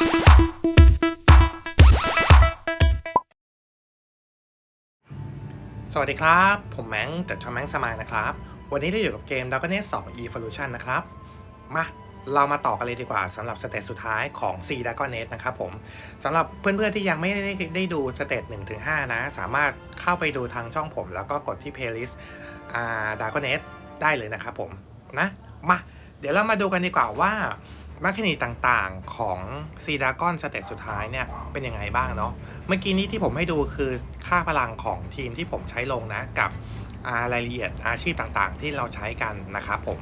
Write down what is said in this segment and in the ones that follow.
สวัสดีครับ ผมแมงจากชอแมงสมายนะครับ วันนี้เราอยู่กับเกม d r a g o n a t 2 Evolution นะครับ มาเรามาต่อกันเลยดีกว่าสำหรับสเตจสุดท้ายของ C d r a g o n a t นะครับผมสำหรับเพื่อนๆที่ยังไม่ได้ได้ดูสเตจ1-5นะ สามารถเข้าไปดูทางช่องผม แล้วก็กดที่ playlist อ่า d r a g o n a t ได้เลยนะครับผมนะมาเดี๋ยวเรามาดูกันดีกว่าว่า มัคคินีต่างๆของซีดากอนสเตจสุดท้ายเนี่ย เป็นยังไงบ้างเนาะเมื่อกี้นี้ที่ผมให้ดูคือค่าพลังของทีมที่ผมใช้ลงนะ กับรายละเอียดอาชีพต่างๆ ที่เราใช้กันนะครับผม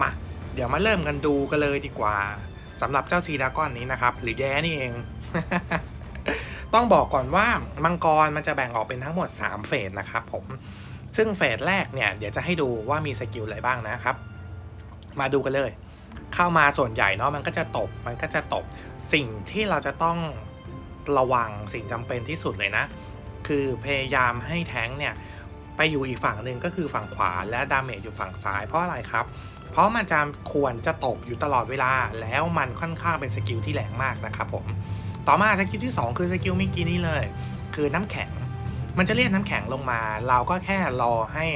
มา เดี๋ยวมาเริ่มกันดูกันเลยดีกว่าสำหรับเจ้าซีดากอนนี้นะครับ หรือแย่นี่เอง ต้องบอกก่อนว่ามังกรมันจะแบ่งออกเป็นทั้งหมด 3 เฟสนะครับผมซึ่งเฟสแรกเนี่ยเดี๋ยวจะให้ดูว่ามีสกิลอะไรบ้างนะครับ มาดูกันเลย เข้ามาส่วนใหญ่เนาะมันก็จะตบมันก็จะตบสิ่งที่เราจะต้องระวังสิ่งจำเป็นที่สุดเลยนะ คือพยายามให้แท้งเนี่ยไปอยู่อีกฝั่งหนึ่งก็คือฝั่งขวาและดาเมจอยู่ฝั่งซ้ายเพราะอะไรครับ เพราะมันจะควรจะตบอยู่ตลอดเวลาแล้วมันค่อนข้างเป็นสกิลที่แรงมากนะครับผมต่อมาสกิลที่ 2 คือสกิลเมื่อกี้นี้เลย คือน้ำแข็ง มันจะเรียกน้ำแข็งลงมา เราก็แค่รอให้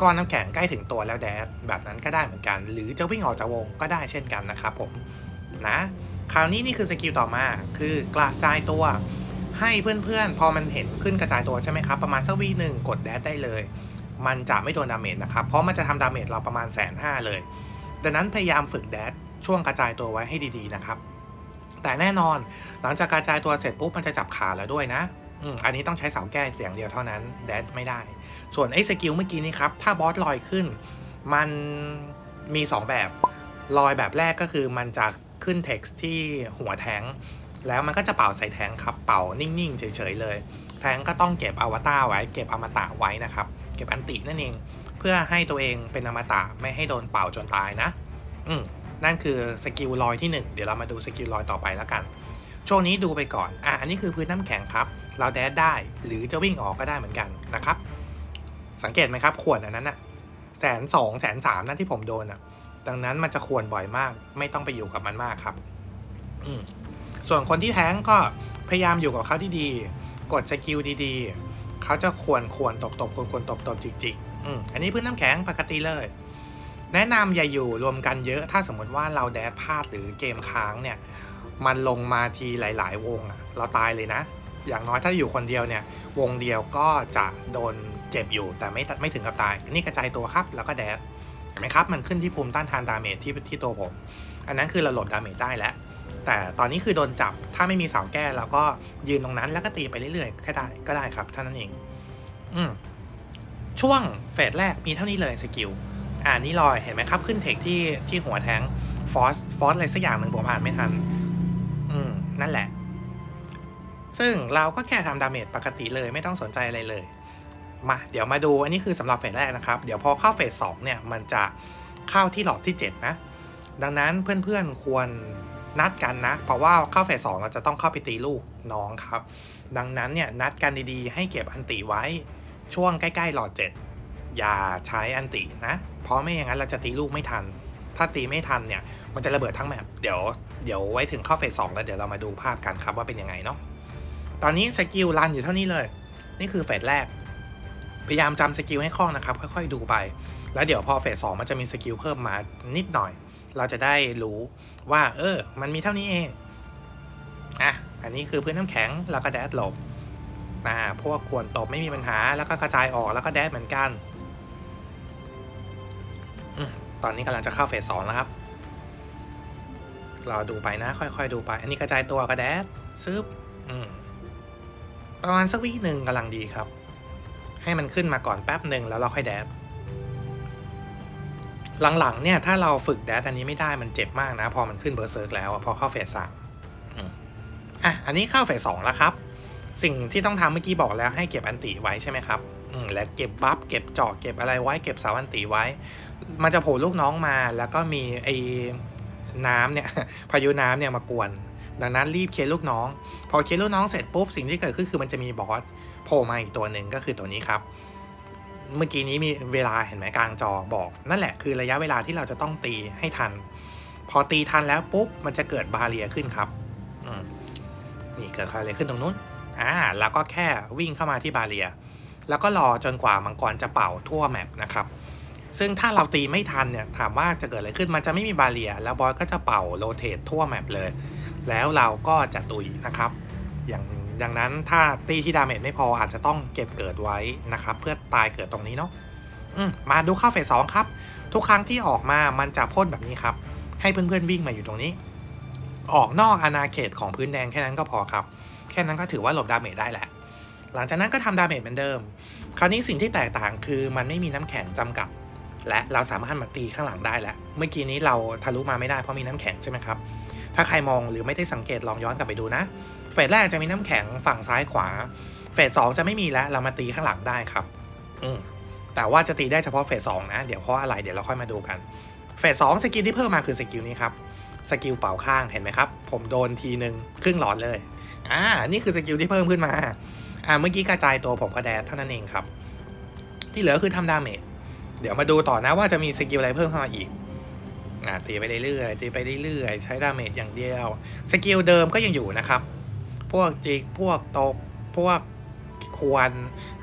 ก้อนน้ำแข็งใกล้ถึงตัวแล้วแดดแบบนั้นก็ได้เหมือนกัน หรือจะวิ่งออกจากวงก็ได้เช่นกันนะครับผมนะคราวนี้นี่คือสกิลต่อมาคือกระจายตัวให้เพื่อนๆ พอมันเห็นขึ้นกระจายตัวใช่ไหมครับ ประมาณสักวีหนึ่งกดแดดได้เลย มันจะไม่โดนดาเมจนะครับ เพราะมันจะทำดาเมจเราประมาณแสนห้าเลย ดังนั้นพยายามฝึกแดดช่วงกระจายตัวไว้ให้ดีๆนะครับ แต่แน่นอนหลังจากกระจายตัวเสร็จปุ๊บมันจะจับขาแล้วด้วยนะ อันนี้ต้องใช้เสาแก้เสียงเดียวเท่านั้นแดดไม่ได้ ส่วนไอ้สกิลเมื่อกี้นี้ครับ ถ้าบอสลอยขึ้น มันมี 2 แบบลอยแบบแรกก็คือมันจะขึ้นเท็กซ์ที่หัวแทงแล้วมันก็จะเป่าใส่แทงครับ เป่านิ่ง ๆ เฉย ๆ เลย แทงก็ต้องเก็บอวตารไว้ เก็บอมตะไว้นะครับ เก็บอันตินั่นเอง เพื่อให้ตัวเองเป็นอมตะไม่ให้โดนเป่าจนตายนะ อืมนั่นคือสกิลลอยที่ 1 เดี๋ยวเรามาดูสกิลลอยต่อไปแล้วกัน ช่วงนี้ดูไปก่อน อะ อันนี้คือพื้นน้ำแข็งครับ เราแดดได้ หรือจะวิ่งออกก็ได้เหมือนกันนะครับ สังเกตไหมครับขวดอันนั้นอะแสนสองแสนสามนั่นที่ผมโดนอะดังนั้นมันจะควรบ่อยมาก ไม่ต้องไปอยู่กับมันมากครับอืส่วนคนที่แท้งก็พยายามอยู่กับเขาที่ดีกดสกิลดีๆเขาจะควรควรตบตบควรควรตบตบจิกจิกอืมอันนี้พื้นน้ำแข็งปกติเลย แนะนำอย่าอยู่รวมกันเยอะถ้าสมมติว่าเราแดดพลาดหรือเกมค้างเนี่ย มันลงมาทีหลาย ๆ วงอะเราตายเลยนะ อย่างน้อยถ้าอยู่คนเดียวเนี่ยวงเดียวก็จะโดนเจ็บอยู่แต่ไม่ไม่ถึงกับตาย นี่กระจายตัวครับแล้วก็แดดเห็นไหมครับ มันขึ้นที่ภูมิต้านทานดาเมจที่ที่ตัวผม อันนั้นคือเราหลดดาเมจได้แล้ว แต่ตอนนี้คือโดนจับถ้าไม่มีเสาแก้เราก็ยืนตรงนั้นแล้วก็ตีไปเรื่อยๆแค่ได้ก็ได้ครับเท่านั้นเอง อืมช่วงเฟสแรกมีเท่านี้เลยสกิลอ่านี่ลอยเห็นไหมครับขึ้นเทคที่ที่หัวแทงฟอสฟอสอะไรสักอย่างหนึ่งผมอ่านไม่ทัน อืมนั่นแหละ ซึ่งเราก็แค่ทำดาเมจปกติเลยไม่ต้องสนใจอะไรเลย มาเดี๋ยวมาดูอันนี้คือสำหรับเฟสแรกนะครับ เดี๋ยวพอเข้าเฟสสองเนี่ยมันจะเข้าที่หลอดที่ 7 นะ ดังนั้นเพื่อนๆควรนัดกันนะ เพราะว่าเข้าเฟสสองเราจะต้องเข้าไปตีลูกน้องครับ ดังนั้นเนี่ยนัดกันดีๆ ให้เก็บอันติไว้ช่วงใกล้ๆหลอด 7 อย่าใช้อันตินะ เพราะไม่อย่างนั้นเราจะตีลูกไม่ทัน ถ้าตีไม่ทันเนี่ยมันจะระเบิดทั้งแมปเดี๋ยวเดี๋ยวไว้ถึงเข้าเฟสสองแล้วเดี๋ยวเรามาดูภาพกันครับว่าเป็นยังไงเนาะ ตอนนี้สกิลรันอยู่เท่านี้เลย นี่คือเฟสแรก พยายามจำสกิลให้คล่องนะครับ ค่อยๆดูไป แล้วเดี๋ยวพอเฟสสองมันจะมีสกิลเพิ่มมานิดหน่อย เราจะได้รู้ว่า เออ มันมีเท่านี้เอง อะ อันนี้คือพื้นน้ำแข็งแล้วก็แดดหลบอ่าพวกควรตบไม่มีปัญหา แล้วก็กระจายออกแล้วก็แดดเหมือนกันอตอนนี้กำลังจะเข้าเฟสสองแล้วครับ เราดูไปนะ ค่อยๆดูไป อันนี้กระจายตัวก็แดดซึบอืม ประมาณสักวิหนึ่งกำลังดีครับ ให้มันขึ้นมาก่อนแป๊บหนึ่งแล้วเราค่อยแดดหลังๆเนี่ยถ้าเราฝึกแดดอันนี้ไม่ได้มันเจ็บมากนะ พอมันขึ้นเบอร์เซิร์กแล้วพอเข้าเฟสสามอะอันนี้เข้าเฟสสองแล้วครับ สิ่งที่ต้องทำเมื่อกี้บอกแล้วให้เก็บอันติไว้ใช่ไหมครับอืมและเก็บบัฟเก็บเจาะเก็บอะไรไว้เก็บเสาอันติไว้ มันจะโผล่ลูกน้องมา แล้วก็มีไอ้น้ำเนี่ยพายุน้ำเนี่ยมากวน ดังนั้นรีบเคลียร์ลูกน้อง พอเคลียร์ลูกน้องเสร็จปุ๊บสิ่งที่เกิดขึ้นคือมันจะมีบอสโผล่มาอีกตัวหนึ่งก็คือตัวนี้ครับ เมื่อกี้นี้มีเวลาเห็นไหมกลางจอบอก นั่นแหละคือระยะเวลาที่เราจะต้องตีให้ทัน พอตีทันแล้วปุ๊บมันจะเกิดบาเรียขึ้นครับนี่เกิดอะไรขึ้นตรงนู้นอ่าแล้วก็แค่วิ่งเข้ามาที่บาเรีย แล้วก็รอจนกว่ามังกรจะเป่าทั่วแมปนะครับซึ่งถ้าเราตีไม่ทันเนี่ยถามว่าจะเกิดอะไรขึ้นมันจะไม่มีบาเรีย แล้วบอสก็จะเป่าโรเตททั่วแมปเลย แล้วเราก็จะตุยนะครับ อย่างดังนั้นถ้าตีที่ดาเมจไม่พออาจจะต้องเก็บเกิดไว้นะครับ เพื่อตายเกิดตรงนี้เนาะมมาดูข้าวเฟสสองครับ ทุกครั้งที่ออกมามันจะพ่นแบบนี้ครับ ให้เพื่อนๆวิ่งมาอยู่ตรงนี้ ออกนอกอาณาเขตของพื้นแดงแค่นั้นก็พอครับ แค่นั้นก็ถือว่าหลบดาเมจได้แหละ หลังจากนั้นก็ทำดาเมจเหมือนเดิม คราวนี้สิ่งที่แตกต่างคือมันไม่มีน้ำแข็งจำกัด และเราสามารถมาตีข้างหลังได้แล้วเมื่อกี้นี้เราทะลุมาไม่ได้เพราะมีน้ำแข็งใช่ไหมครับ ถ้าใครมองหรือไม่ได้สังเกตลองย้อนกลับไปดูนะ เฟสแรกจะมีน้ำแข็งฝั่งซ้ายขวา เฟสสองจะไม่มีแล้วเรามาตีข้างหลังได้ครับ อืมแต่ว่าจะตีได้เฉพาะเฟสสองนะ เดี๋ยวเพราะอะไรเดี๋ยวเราค่อยมาดูกัน เฟสสองสกิลที่เพิ่มมาคือสกิลนี้ครับ สกิลเป่าข้างเห็นไหมครับ ผมโดนทีหนึ่งครึ่งหลอดเลย อ่า นี่คือสกิลที่เพิ่มขึ้นมา อ่า เมื่อกี้กระจายตัวผมกระแดดเท่านั้นเองครับ ที่เหลือคือทำดาเมจ เดี๋ยวมาดูต่อนะว่าจะมีสกิลอะไรเพิ่มเข้ามาอีก อ่าตีไปเรื่อยๆตีไปเรื่อยๆใช้ดาเมจอย่างเดียว สกิลเดิมก็ยังอยู่นะครับ พวกจิกพวกตกพวกควร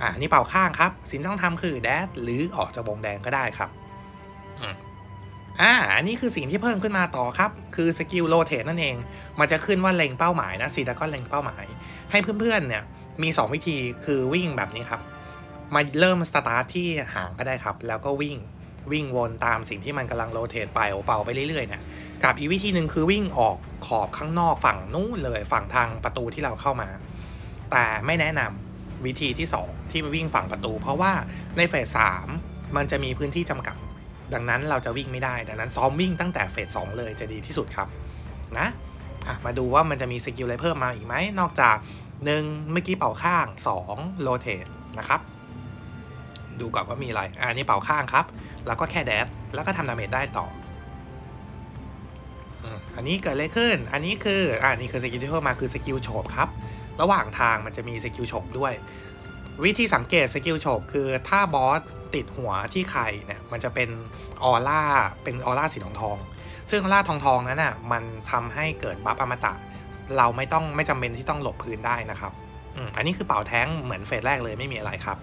อ่านี่เป่าข้างครับ สิ่งที่ต้องทำคือแดดหรือออกจากวงแดงก็ได้ครับอ่าอันนี้คือสิ่งที่เพิ่มขึ้นมาต่อครับ คือสกิลโรเทตนั่นเอง มันจะขึ้นว่าเล็งเป้าหมายนะซีดาก็เล็งเป้าหมาย ให้เพื่อนๆเนี่ยมี 2 วิธีคือวิ่งแบบนี้ครับ มาเริ่มสตาร์ทที่ห่างก็ได้ครับ แล้วก็วิ่ง วิ่งวนตามสิ่งที่มันกำลังโรเตทไปเป่าไปเรื่อยๆเนี่ยกับอีกวิธีหนึ่งคือวิ่งออกขอบข้างนอกฝั่งนู้นเลยฝั่งทางประตูที่เราเข้ามา แต่ไม่แนะนำวิธีที่ 2 ที่ไปวิ่งฝั่งประตู เพราะว่าในเฟสสามมันจะมีพื้นที่จำกัด ดังนั้นเราจะวิ่งไม่ได้ ดังนั้นซ้อมวิ่งตั้งแต่เฟสสองเลยจะดีที่สุดครับนะะมาดูว่ามันจะมีสกิลอะไรเพิ่มมาอีกไหมนอกจาก 1 เมื่อกี้เป่าข้าง 2 โรเตทนะครับ ดูก่อนว่ามีอะไรอ่านี่เป่าข้างครับ แล้วก็แค่แดดแล้วก็ทำดาเมจได้ต่ออันนี้เกิดอะไรขึ้น อันนี้คืออ่านี่คือสกิลที่เพิ่มมาคือสกิลโฉบครับ ระหว่างทางมันจะมีสกิลโฉบด้วย วิธีสังเกตสกิลโฉบคือถ้าบอสติดหัวที่ใครเนี่ยมันจะเป็นออร่าเป็นออร่าสีทองทอง ซึ่งออร่าทองทองนั้นน่ะมันทำให้เกิดบัฟอมตะ เราไม่ต้องไม่จำเป็นที่ต้องหลบพื้นได้นะครับอันนี้คือเป่าแท้งเหมือนเฟสแรกเลยไม่มีอะไรครับ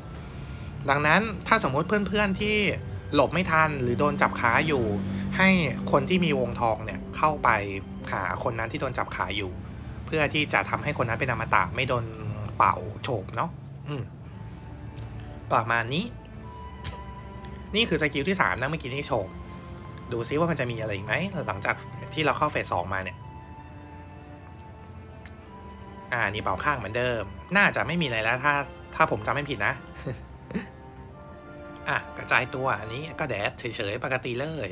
ดังนั้นถ้าสมมุติเพื่อนๆที่หลบไม่ทันหรือโดนจับขาอยู่ ให้คนที่มีวงทองเนี่ยเข้าไปหาคนนั้นที่โดนจับขาอยู่ เพื่อที่จะทำให้คนนั้นเป็นอมตะไม่โดนเป่าโฉบเนาะอืประมาณนี้ นี่คือสกิลที่สามนะเมื่อกี้นี่โฉบดูซิว่ามันจะมีอะไรอีกไหมหลังจากที่เราเข้าเฟสสองมาเนี่ย อ่านี่เป่าข้างเหมือนเดิม น่าจะไม่มีอะไรแล้ว ถ้าถ้าผมจำไม่ผิดนะ ระจายตัวอันนี้ก็แดดเฉยๆปกติเลย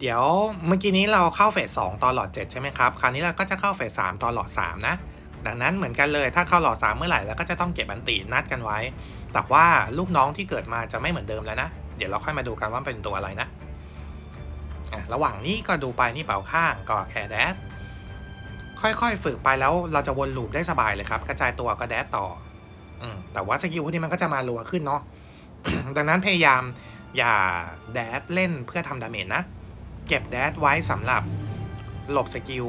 เดี๋ยวเมื่อกี้นี้เราเข้าเฟสสองตอนหลอด7ใช่ไหมครับ คราวนี้เราก็จะเข้าเฟสสามตอนหลอด3นะ ดังนั้นเหมือนกันเลยถ้าเข้าหลอด3เมื่อไหร่แล้วก็จะต้องเก็บอันตีนัดกันไว้ แต่ว่าลูกน้องที่เกิดมาจะไม่เหมือนเดิมแล้วนะ เดี๋ยวเราค่อยมาดูกันว่าเป็นตัวอะไรนะะระหว่างนี้ก็ดูไปนี่เป่าข้างก็แค่แดดค่อยๆ ฝึกไปแล้วเราจะวนลูปได้สบายเลยครับ กระจายตัวก็แดดต่อ อืมแต่ว่าสกิลพวกนี้มันก็จะมารัวขึ้นเนาะ ดังนั้นพยายามอย่าแดดเล่นเพื่อทำดาเมจนะ เก็บแดดไว้สำหรับหลบสกิล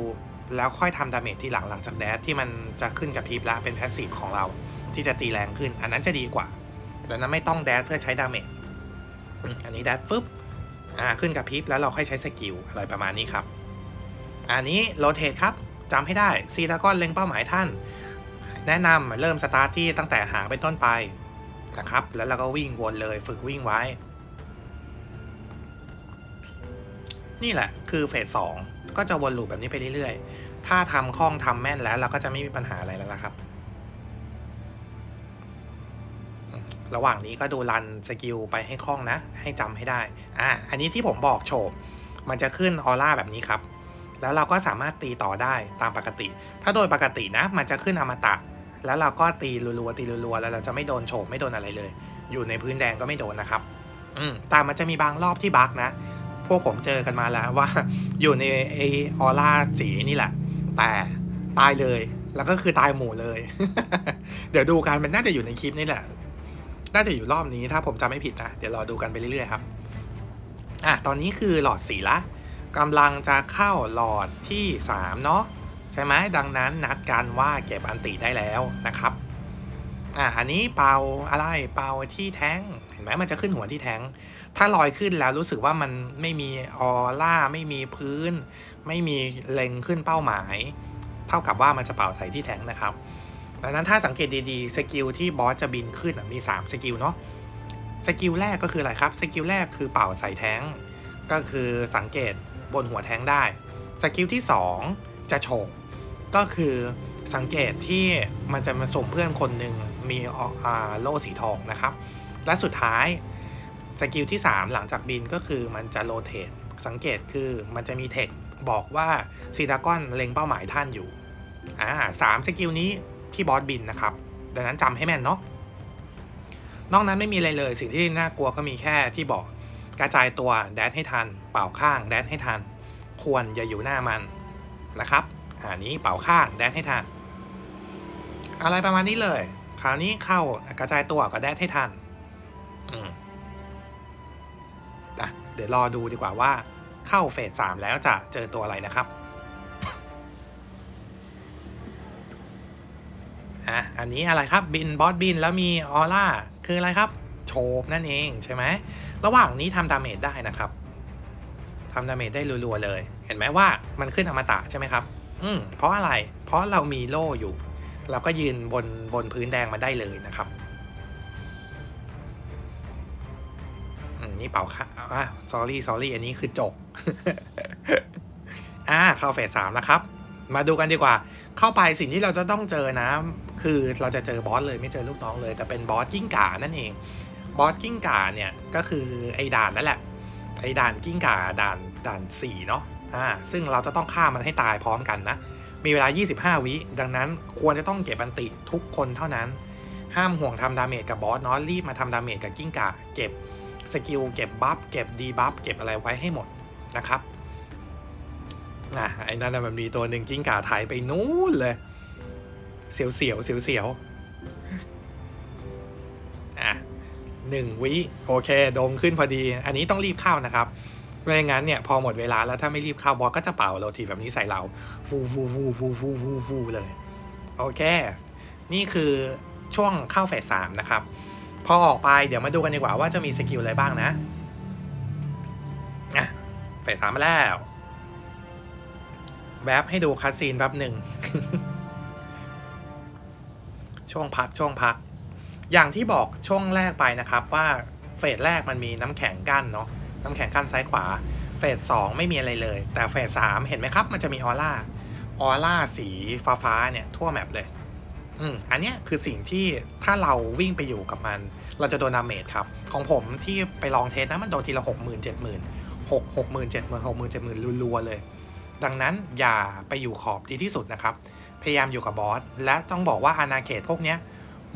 แล้วค่อยทำดาเมจที่หลังหลังจากแดดที่มันจะขึ้นกับพีพละเป็นแพสซีฟของเรา ที่จะตีแรงขึ้น อันนั้นจะดีกว่า ดังนั้นไม่ต้องแดดเพื่อใช้ดาเมจอันนี้แดดฟึบอ่าขึ้นกับพีพแล้วเราค่อยใช้สกิลอะไรประมาณนี้ครับ อันนี้โรเตทครับจำให้ได้ซีดากอนเล็งเป้าหมายท่าน แนะนำเริ่มสตาร์ทที่ตั้งแต่หางเป็นต้นไป นะครับ แล้วเราก็วิ่งวนเลยฝึกวิ่งไว้ นี่แหละคือเฟสสองก็จะวนลูปแบบนี้ไปเรื่อยๆ ถ้าทำคล่องทำแม่นแล้ว เราก็จะไม่มีปัญหาอะไรแล้วละครับ ระหว่างนี้ก็ดูรันสกิลไปให้คล่องนะ ให้จำให้ได้ อ่าอันนี้ที่ผมบอกโฉบมันจะขึ้นออร่าแบบนี้ครับ แล้วเราก็สามารถตีต่อได้ตามปกติ ถ้าโดยปกตินะ มันจะขึ้นอมตะ แล้วเราก็ตีรัวๆตีรัวๆแล้วเราจะไม่โดนโฉบไม่โดนอะไรเลย อยู่ในพื้นแดงก็ไม่โดนนะครับ อืมแต่มันจะมีบางรอบที่บั๊กนะ พวกผมเจอกันมาแล้วว่า อยู่ในไอออร่าสีนี่แหละ แต่ตายเลยแล้วก็คือตายหมู่เลย เดี๋ยวดูกันมันน่าจะอยู่ในคลิปนี่แหละ น่าจะอยู่รอบนี้ถ้าผมจำไม่ผิดนะ เดี๋ยวรอดูกันไปเรื่อยๆครับ อะตอนนี้คือหลอดสีละกำลังจะเข้าหลอดที่3เนาะ ช่ช่ไหมดังนั้นนัดกันว่าเก็บอันติได้แล้วนะครับอ่าอันนี้เป่าอะไรเป่าที่แท้งเห็นไหมมันจะขึ้นหัวที่แท้ง ถ้าลอยขึ้นแล้วรู้สึกว่ามันไม่มีออร่าไม่มีพื้น ไม่มีเล็งขึ้นเป้าหมาย เท่ากับว่ามันจะเป่าใส่ที่แท้งนะครับ ดังนั้นถ้าสังเกตดีๆสกิลที่บอสจะบินขึ้นมี3สกิลเนาะสกิลแรกก็คืออะไรครับสกิลแรกคือเป่าใส่แท้ง ก็คือสังเกตบนหัวแท้งได้สกิลที่ 2 จะโฉก ก็คือสังเกตที่มันจะมาส่งเพื่อนคนหนึ่งมีอ่าโล่สีทองนะครับ และสุดท้ายสกิลที่ 3 หลังจากบินก็คือมันจะโรเตทสังเกตคือมันจะมีเทคบอกว่าซีดากอนเล็งเป้าหมายท่านอยู่อ่าสามสกิลนี้ที่บอสบินนะครับ ดังนั้นจำให้แม่นเนาะนอกนั้นไม่มีอะไรเลยสิ่งที่น่ากลัวก็มีแค่ที่บอกกระจายตัวแดนให้ทัน เป่าข้างแดนให้ทัน ควรอย่าอยู่หน้ามันนะครับ อันนี้เป่าข้างแดนให้ทัน อะไรประมาณนี้เลย คราวนี้เข้ากระจายตัวก็แดนให้ทันอืมนะเดี๋ยวรอดูดีกว่าว่า เข้าเฟสสามแล้วจะเจอตัวอะไรนะครับอะอันนี้อะไรครับบินบอสบินแล้วมีออร่าคืออะไรครับ โฉบนั่นเองใช่ไหมระหว่างนี้ทำดาเมจได้นะครับทำดาเมจได้รัวๆเลย เห็นไหมว่ามันขึ้นอมตะใช่ไหมครับ อืมเพราะอะไร เพราะเรามีโล่อยู่ เราก็ยืนบนบนพื้นแดงมาได้เลยนะครับอืมนี่เป่าค่ะอะ sorry sorry อันนี้คือจบ อ่า เข้าเฟสสามนะครับ มาดูกันดีกว่า เข้าไปสิ่งที่เราจะต้องเจอนะ คือเราจะเจอบอสเลยไม่เจอลูกน้องเลย แต่เป็นบอสกิ้งก่านั่นเอง บอสกิ้งก่าเนี่ย ก็คือไอ้ด่านนั่นแหละ ไอ้ด่านกิ้งก่าด่านด่านสี่เนาะ อ่าซึ่งเราจะต้องฆ่ามันให้ตายพร้อมกันนะ มีเวลา 25 วิ ดังนั้นควรจะต้องเก็บอันติทุกคนเท่านั้น ห้ามห่วงทำดาเมจกับบอสเนาะรีบมาทำดาเมจกับกิ้งก่าเก็บสกิลเก็บบัฟเก็บดีบัฟเก็บอะไรไว้ให้หมดนะครับนะไอ้นั่นมันมีตัวหนึ่งกิ้งก่าไทยไปนู้นเลย เสียวเสียวเสียวเสียวอะหนึ่งวิ โอเค โดมขึ้นพอดี อันนี้ต้องรีบเข้านะครับ ไม่งั้นเนี่ยพอหมดเวลาแล้วถ้าไม่รีบเข้าบอสก็จะเป่าเราทีแบบนี้ใส่เราฟูฟูฟูฟูฟูฟูฟูเลย โอเค นี่คือช่วงเข้าเฟสสามนะครับ พอออกไปเดี๋ยวมาดูกันดีกว่าว่าจะมีสกิลอะไรบ้างนะอะเฟสสามมาแล้วแวบให้ดูคัดซีนแป๊บหนึ่ง ช่วงพักช่วงพัก อย่างที่บอกช่วงแรกไปนะครับว่าเฟสแรกมันมีน้ำแข็งกั้นเนาะ น้ำแข็งกั้นซ้ายขวา เฟสสองไม่มีอะไรเลย แต่เฟสสามเห็นไหมครับ มันจะมีออร่า ออร่าสีฟ้าฟ้าเนี่ยทั่วแมปเลย อืม อันเนี้ยคือสิ่งที่ถ้าเราวิ่งไปอยู่กับมัน เราจะโดนดาเมจครับ ของผมที่ไปลองเทสนะมันโดนทีละหกหมื่นเจ็ดหมื่นหกหกหมื่นเจ็ดหมื่นหกหมื่นเจ็ดหมื่นรัวๆเลย ดังนั้นอย่าไปอยู่ขอบดีที่สุดนะครับ พยายามอยู่กับบอส และต้องบอกว่าอาณาเขตพวกเนี้ย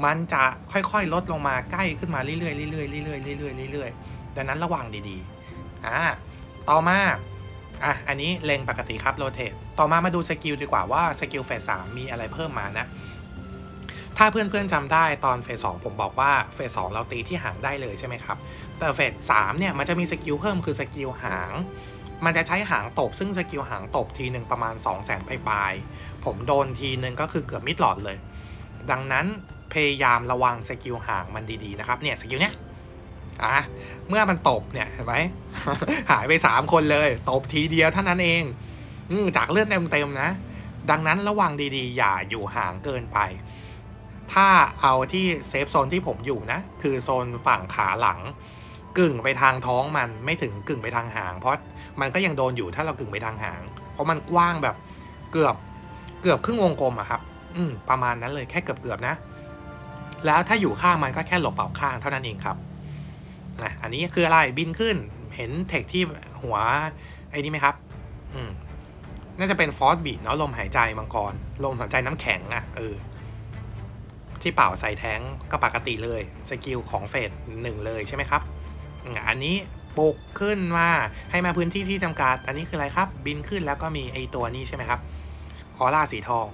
มันจะค่อยๆ ลดลงมาใกล้ขึ้นมาเรื่อยๆเรื่อยๆเรื่อยๆเรื่อยๆเรื่อยๆดังนั้นระวังดีๆ อ่าต่อมาอะอันนี้เลงปกติครับโรเตทต่อมามาดูสกิลดีกว่าว่าสกิลเฟสสามมีอะไรเพิ่มมานะ ถ้าเพื่อนๆจำได้ตอนเฟสสองผมบอกว่าเฟสสองเราตีที่หางได้เลยใช่ไหมครับ แต่เฟสสามเนี่ยมันจะมีสกิลเพิ่มคือสกิลหาง มันจะใช้หางตบ ซึ่งสกิลหางตบทีหนึ่งประมาณ 2 0 0แสนปลายๆผมโดนทีหนึ่งก็คือเกือบมิดหลอดเลย ดังนั้นพยายามระวังสกิลหางมันดีๆนะครับเนี่ยสกิลเนี้ย อะเมื่อมันตบเนี่ยเห็นไหมหายไป3คนเลย ตบทีเดียวเท่านั้นเองอจากเลือดเต็มๆนะ ดังนั้นระวังดีๆ อย่าอยู่ห่างเกินไป ถ้าเอาที่เซฟโซนที่ผมอยู่นะ คือโซนฝั่งขาหลัง กึ่งไปทางท้องมันไม่ถึงกึ่งไปทางหาง เพราะมันก็ยังโดนอยู่ถ้าเรากึ่งไปทางหาง เพราะมันกว้างแบบเกือบเกือบครึ่งวงกลมอะครับ อืมประมาณนั้นเลยแค่เกือบเกือบๆนะ แล้วถ้าอยู่ข้างมันก็แค่หลบเป่าข้างเท่านั้นเองครับ นะอันนี้คืออะไรบินขึ้นเห็นเทคที่หัวไอ้นี่ไหมครับ อืมน่าจะเป็นฟอสบีดเนาะลมหายใจมังกร ลมหายใจน้ำแข็งอะเออที่เป่าใส่แท้งก็ปกติเลยสกิลของเฟสหนึ่งเลยใช่ไหมครับ อันนี้ปลุกขึ้นมาให้มาพื้นที่ที่จำกัด อันนี้คืออะไรครับ บินขึ้นแล้วก็มีไอตัวนี้ใช่ไหมครับออร่าสีทอง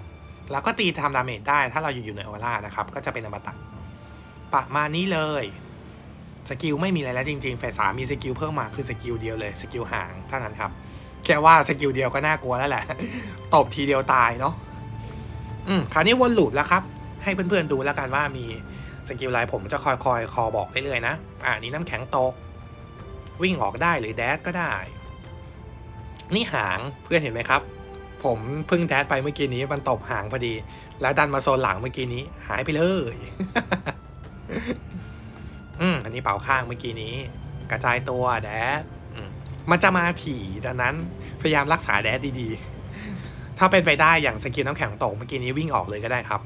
แล้วก็ตีทำดาเมจได้ ถ้าเราอยู่อยู่ในออร่านะครับ ก็จะเป็นอมตะประมาณนี้เลย สกิลไม่มีอะไรแล้วจริงๆเฟสสามีสกิลเพิ่มมาคือสกิลเดียวเลยสกิลหางเท่านั้นครับ แค่ว่าสกิลเดียวก็น่ากลัวแล้วแหละตบทีเดียวตายเนาะอืมคราวนี้วนลูปแล้วครับ ให้เพื่อนๆดูแล้วกันว่ามีสกิลอะไรผมจะคอยคอยคอบอกเรื่อยๆนะ อ่านี้น้ำแข็งตก วิ่งออกได้หรือแดดก็ได้ นี่หางเพื่อนเห็นไหมครับ ผมเพิ่งแดดไปเมื่อกี้นี้มันตบหางพอดี แล้วดันมาโซนหลังเมื่อกี้นี้ หายไปเลย อืมอันนี้เป่าข้างเมื่อกี้นี้ กระจายตัวแดดมมันจะมาถี่ดังนั้นพยายามรักษาแดดดีๆ ถ้าเป็นไปได้อย่างสกิลน้ำแข็งตกเมื่อกี้นี้วิ่งออกเลยก็ได้ครับ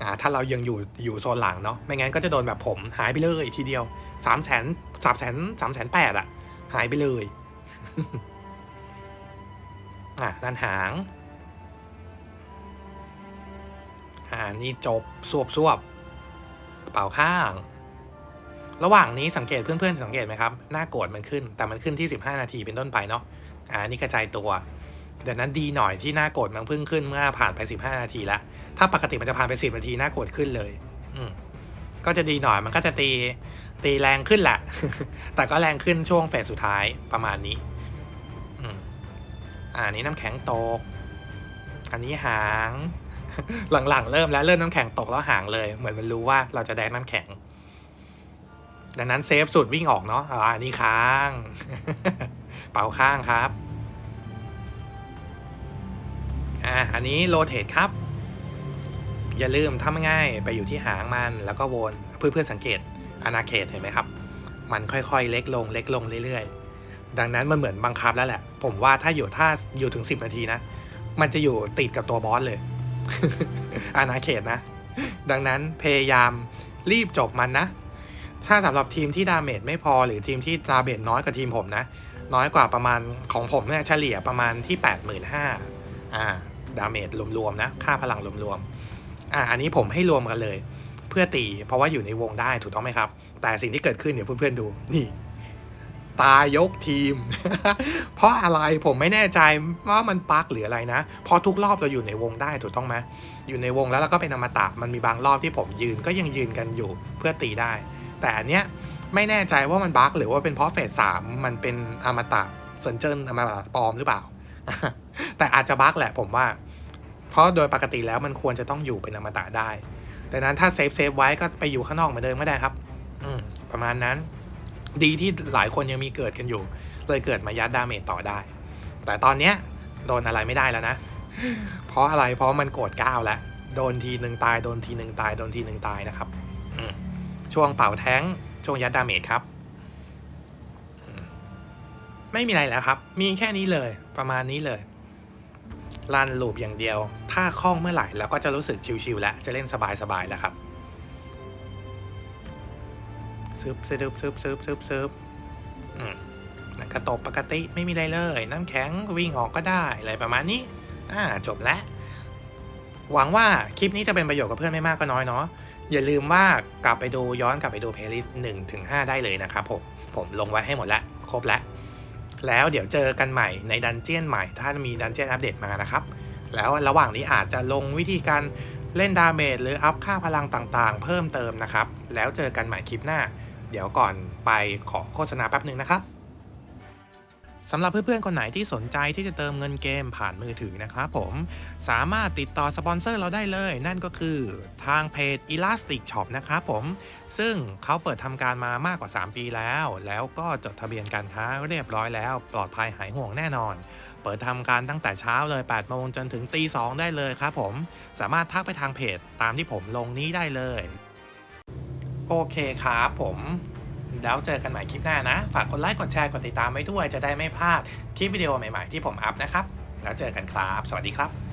อ่าถ้าเรายังอยู่อยู่โซนหลังเนาะไม่งั้นก็จะโดนแบบผมหายไปเลยทีเดียวสามแสนสามแสนสามแสนแปดอะหายไปเลยอะด้านหางอ่านี่จบสวบสวบกระเป๋าข้าง ระหว่างนี้สังเกตเพื่อนๆสังเกตไหมครับ หน้าโกรธมันขึ้น แต่มันขึ้นที่ 15 นาทีเป็นต้นไปเนาะอ่านี่กระจายตัวเดี๋ยวนั้นดีหน่อยที่หน้าโกรธมันเพิ่งขึ้นเมื่อผ่านไป 15 นาทีละถ้าปกติมันจะผ่านไป 10 นาทีหน้าโกรธขึ้นเลย อืมก็จะดีหน่อยมันก็จะตีตีแรงขึ้นแหละ แต่ก็แรงขึ้นช่วงเฟสสุดท้ายประมาณนี้ อืมอ่านี้น้ำแข็งตก อันนี้หาง หลังๆ เริ่มแล้วเริ่มน้ำแข็งตกแล้วหางเลย เหมือนมันรู้ว่าเราจะได้น้ำแข็ง ดังนั้นเซฟสุดวิ่งออกเนาะอ่าอันนี้ค้าง เป่าข้างครับอ่าอันนี้โรเทตครับ อย่าลืมทำง่ายไปอยู่ที่หางมันแล้วก็วนเพื่อนๆสังเกตอนาเขตเห็นไหมครับ มันค่อยๆ เล็กลงเล็กลงเรื่อยๆ ดังนั้นมันเหมือนบังคับแล้วแหละ ผมว่าถ้าอยู่ถ้าอยู่ถึง 10 นาทีนะ มันจะอยู่ติดกับตัวบอสเลย อาณาเขตนะ ดังนั้นพยายามรีบจบมันนะ ถ้าสำหรับทีมที่ดาเมจไม่พอหรือทีมที่ดาเมจน้อยกว่าทีมผมนะ น้อยกว่าประมาณของผมเนี่ยเฉลี่ยประมาณที่ 85,000อ่าดาเมจรวมๆนะค่าพลังรวมๆอ่าอันนี้ผมให้รวมกันเลย เพื่อตีเพราะว่าอยู่ในวงได้ถูกต้องไหมครับ แต่สิ่งที่เกิดขึ้นเดี๋ยวเพื่อนๆดูนี่ตายยกทีม เพราะอะไรผมไม่แน่ใจว่ามันปักหรืออะไรนะ เพอทุกรอบเราอยู่ในวงได้ถูกต้องไหมอยู่ในวงแล้วเราก็เป็นอมตะมันมีบางรอบที่ผมยืนก็ยังยืนกันอยู่เพื่อตีได้ แต่อันเนี้ยไม่แน่ใจว่ามันบั๊กหรือว่าเป็นเพราะเฟสสามมันเป็นอมตะเซนเจิ้นอมตะปลอมหรือเปล่า แต่อาจจะบั๊กแหละผมว่า เพราะโดยปกติแล้วมันควรจะต้องอยู่เป็นอมตะได้ดังนั้นถ้าเซฟเซฟไว้ก็ไปอยู่ข้างนอกเหมือนเดิมก็ได้ครับ อืมประมาณนั้น ดีที่หลายคนยังมีเกิดกันอยู่ เลยเกิดมายัดดาเมจต่อได้ แต่ตอนเนี้ยโดนอะไรไม่ได้แล้วนะ เพราะอะไรเพราะมันโกรธก้าวแล้วโดนทีหนึ่งตายโดนทีหนึ่งตายโดนทีหนึ่งตายนะครับ อืม ช่วงเป่าแท้ง ช่วงยัดดาเมจครับ ไม่มีอะไรแล้วครับ มีแค่นี้เลยประมาณนี้เลยลันลูปอย่างเดียว ถ้าคล่องเมื่อไหร่แล้วก็จะรู้สึกชิวๆแล้ว จะเล่นสบายๆแล้วครับซึบซึบซึบซึบซึบซึบกระตบปกติไม่มีอะไรเลย น้ำแข็งวิ่งออกก็ได้อะไรประมาณนี้ อ่าจบแล้ว หวังว่าคลิปนี้จะเป็นประโยชน์กับเพื่อนไม่มากก็น้อยเนาะ อย่าลืมว่ากลับไปดูย้อนกลับไปดูเพลย์ลิสต์หนึ่งถึงห้าได้เลยนะครับผม ผมลงไว้ให้หมดล้วครบแล้ว แล้วเดี๋ยวเจอกันใหม่ในดันเจียนใหม่ ถ้ามีดันเจียนอัปเดตมานะครับ แล้วระหว่างนี้อาจจะลงวิธีการเล่นดาเมจหรืออัพค่าพลังต่างๆ เพิ่มเติมนะครับ แล้วเจอกันใหม่คลิปหน้า เดี๋ยวก่อนไปขอโฆษณาแป๊บหนึ่งนะครับ สำหรับเพื่อนๆ คนไหนที่สนใจที่จะเติมเงินเกมผ่านมือถือนะครับผม สามารถติดต่อสปอนเซอร์เราได้เลย นั่นก็คือทางเพจ Elastic Shop นะครับผม ซึ่งเขาเปิดทำการมามากกว่า 3 ปีแล้ว แล้วก็จดทะเบียนการค้าเรียบร้อยแล้ว ปลอดภัยหายห่วงแน่นอน เปิดทำการตั้งแต่เช้าเลย 8 โมงจนถึงตี2ได้เลยครับผม สามารถทักไปทางเพจตามที่ผมลงนี้ได้เลย โอเคครับผม แล้วเจอกันใหม่คลิปหน้านะ ฝากกดไลค์กดแชร์กดติดตามไว้ด้วยจะได้ไม่พลาดคลิปวิดีโอใหม่ๆที่ผมอัพนะครับ แล้วเจอกันครับ สวัสดีครับ